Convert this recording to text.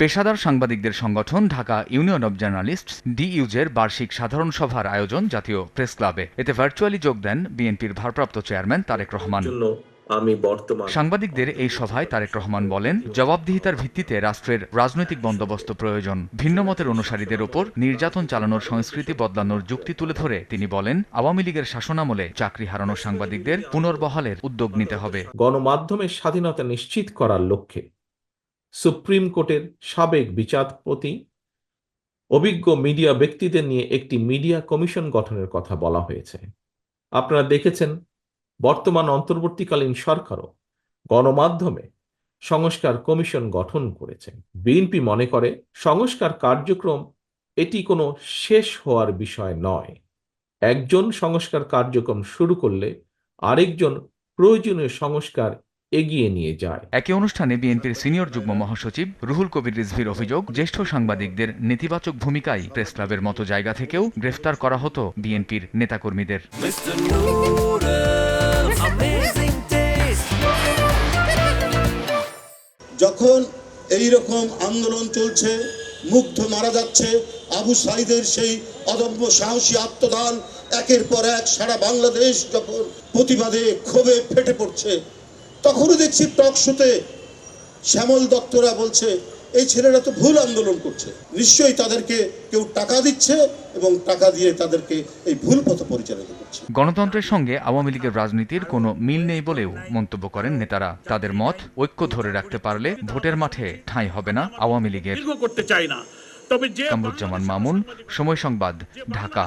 পেশাদার সাংবাদিকদের সংগঠন ঢাকা ইউনিয়ন অব জার্নালিস্ট ডিইউজের বার্ষিক সাধারণ সভার আয়োজন জাতীয় প্রেস ক্লাবে। এতে ভার্চুয়ালি যোগ দেন বিএনপির ভারপ্রাপ্ত চেয়ারম্যান তারেক রহমান। আমি বর্তমান সাংবাদিকদের এই সভায় তারেক রহমান বলেন জবাবদিহিতার ভিত্তিতে রাষ্ট্রের রাজনৈতিক বন্দোবস্ত প্রয়োজন। ভিন্ন মতের অনুসারীদের ওপর নির্যাতন চালানোর সংস্কৃতি বদলানোর যুক্তি তুলে ধরে তিনি বলেন আওয়ামী লীগের শাসনামলে চাকরি হারানো সাংবাদিকদের পুনর্বহালের উদ্যোগ নিতে হবে। গণমাধ্যমের স্বাধীনতা নিশ্চিত করার লক্ষ্যে সুপ্রিম কোর্টের সাবেক বিচারপতি, অভিজ্ঞ মিডিয়া ব্যক্তিদের নিয়ে একটি মিডিয়া কমিশন গঠনের কথা বলা হয়েছে। আপনারা দেখেছেন, বর্তমান অন্তর্বর্তীকালীন সরকারও গণমাধ্যমে সংস্কার কমিশন গঠন করেছে। বিএনপি মনে করে, সংস্কার কার্যক্রম এটি কোনো শেষ হওয়ার বিষয় নয়। একজন সংস্কার কার্যক্রম শুরু করলে আরেকজন প্রয়োজনীয় সংস্কার এগিয়ে নিয়ে যায় একই অনুষ্ঠানে বিএনপির সিনিয়র যুগ্ম মহাসচিব রুহুল কবির রিজভির অভিযোগ জ্যেষ্ঠ সাংবাদিকদের নেতিবাচক ভূমিকায় প্রেস ক্লাবের মতো জায়গা থেকেও গ্রেফতার করা হতো বিএনপির নেতাকর্মীদের. যখন এই রকম আন্দোলন চলছে মুগ্ধ মারা যাচ্ছে আবু সাইদের সেই অদম্য সাহসী আত্মদান একের পর এক সারা বাংলাদেশ যখন প্রতিবাদে ক্ষোভে ফেটে পড়ছে তখনও দেখছি টক শোতে শ্যামল দত্তরা বলছে এই ছেলেরা তো ভুল আন্দোলন করছে। নিশ্চয়ই তাদেরকে কেউ টাকা দিচ্ছে এবং টাকা দিয়ে তাদেরকে এই ভুল পথ পরিচালিত করছে। গণতন্ত্রের সঙ্গে আওয়ামী লীগের রাজনীতির কোনো মিল নেই বলেও মন্তব্য করেন নেতারা। তাদের মত ঐক্য ধরে রাখতে পারলে ভোটের মাঠে ঠাঁই হবে না আওয়ামী লীগের। করতে চাই না। তবে যে কামরুজ্জামান মামুন সময় সংবাদ ঢাকা।